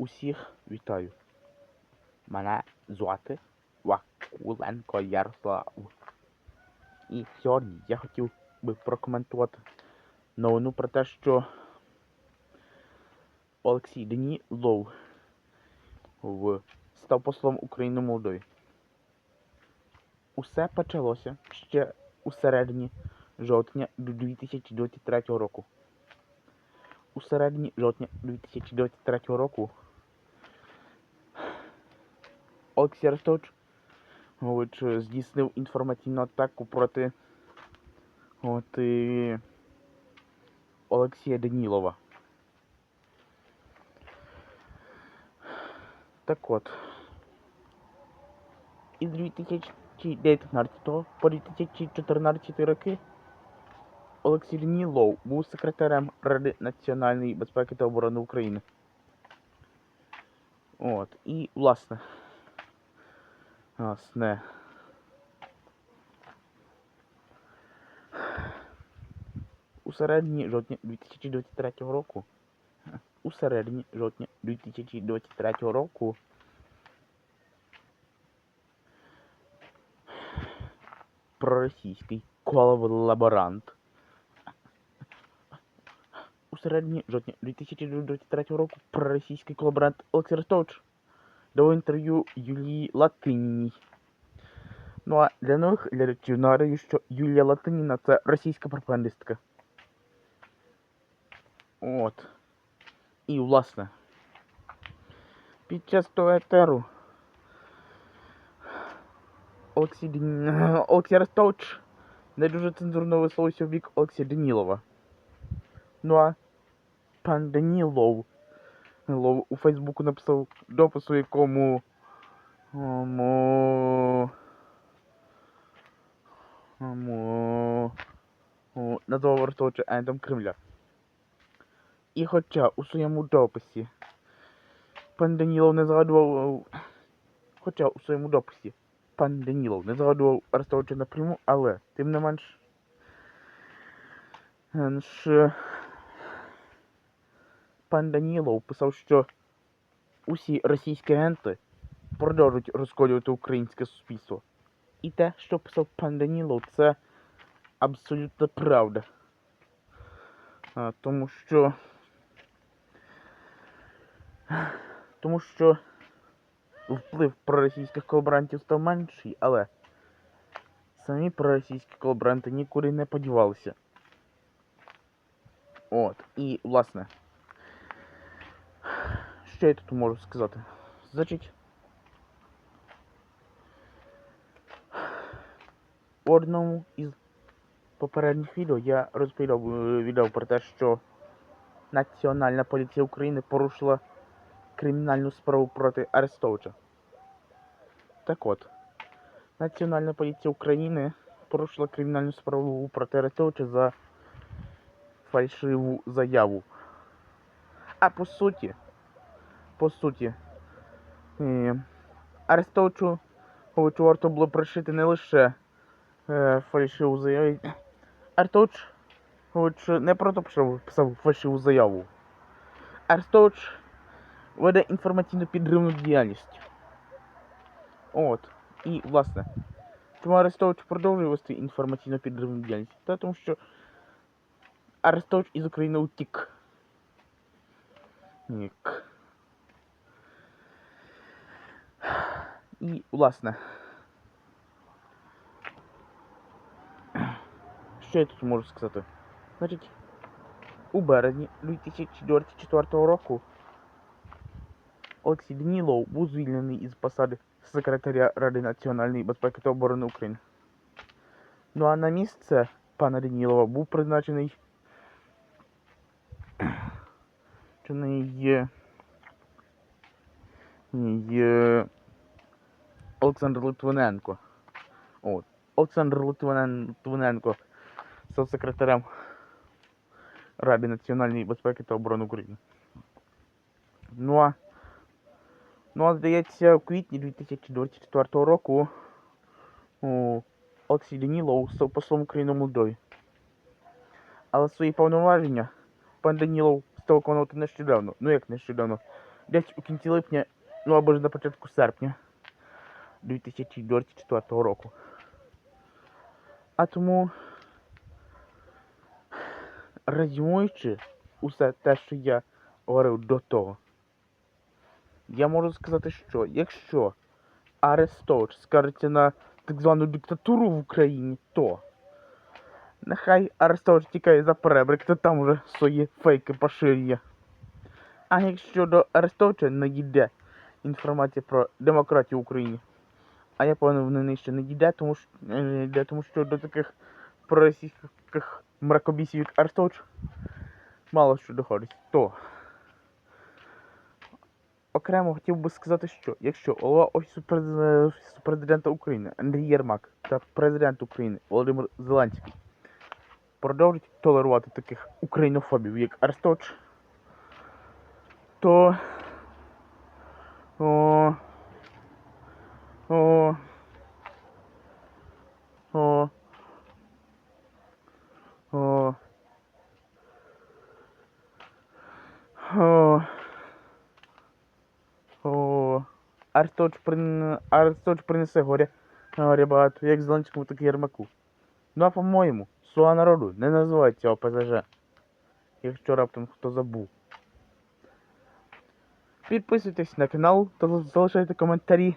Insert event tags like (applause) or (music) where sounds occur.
Усіх вітаю. Мене звати Вакуленко Ярослав. І сьогодні я хотів би прокоментувати новину про те, що Олексій Данілов став послом України молодої. Усе почалося ще у середині жовтня 2023 року. У середині жовтня 2023 року Олексій говорить, здійснив інформаційну атаку проти от, і Олексія Данілова. Так от. Із 2019 по 2014 роки Олексій Данілов був секретарем Ради національної безпеки та оборони України. От. І, власне. Власне. У середині жовтня 2023 року. У середині жовтня 2023 року. Проросійський колаборант у середині жовтня 2023 року проросійський колаборант Олексій Арестович дав інтерв'ю Юлії Латиніній. Ну а для нових глядачів нагадую, що Юлія Латиніна це російська пропагандистка. От. І власне. Під час того етеру Олексій Дін... (laughs) Олексій Арестович не дуже цензурно висловився в бік Олексія Данілова. Ну а пан Данілов Лов у Фейсбуку написав допис, у якому ому, ому, назвав Арестовича Ендом Кремля. І хоча у своєму дописі пан Данілов не згадував, хоча у своєму дописі пан Данілов не згадував Арестовича напряму, але тим не менш, менш пан Данілов писав, що усі російські агенти продовжують розколювати українське суспільство. І те, що писав пан Данілов, це абсолютна правда. А, тому що. Тому що вплив проросійських колаборантів став менший, але самі проросійські колаборанти нікуди не подівалися. От, і, власне. Що я тут можу сказати? Значить. В одному із попередніх відео я розповідав е, відео про те, що Національна поліція України порушила кримінальну справу проти Арестовича. Так от, Національна поліція України порушила кримінальну справу проти Арестовича за фальшиву заяву. А по суті, по суті, Арестовичу варто було пришити не лише е, фальшиву заяву. Арестович Гович не просто писав, фальшиву заяву. Арестович веде інформаційно підривну діяльність. От. І, власне, чому Арестович продовжує вести інформаційно підривну діяльність? Та тому що Арестович із України утік. Нік. І, власне. Що я тут можу сказати? Значить, у березні 2024 року Олексій Данілов був звільнений із посади секретаря Ради національної безпеки та оборони України. Ну а на місце пана Данілова був призначений чи не є. Є Олександр Литвиненко. От. Олександр Литвинен- Литвиненко став секретарем Ради національної безпеки та оборони України. Ну а, ну, а здається, в квітні 2024 року о, Олексій Данілов став послом України в Молдові. Але свої повноваження пан Данілов став виконувати нещодавно. Ну як нещодавно? десь у кінці липня, ну або ж на початку серпня 2024 року. А тому, резюмуючи усе те, що я говорив до того, я можу сказати, що якщо Арестович скажеться на так звану диктатуру в Україні, то нехай Арестович тікає за перебрик, то там уже свої фейки поширює. А якщо до Арестовича не дійде інформація про демократію в Україні, а я певно в неї ще не дійде, тому що, е, йде, тому що до таких проросійських мракобісів, як Арестович, мало що доходить, то окремо хотів би сказати, що якщо голова Офісу президента України Андрій Єрмак та президент України Володимир Зеленський продовжать толерувати таких українофобів, як Арестович, то о, о, о, о, о, о, Арестович, прин... Арестович принесе горя, горя багато, як Зеленському, так і Єрмаку. Ну а по-моєму, слуга народу не називається ОПЗЖ, якщо раптом хто забув. Підписуйтесь на канал та залишайте коментарі.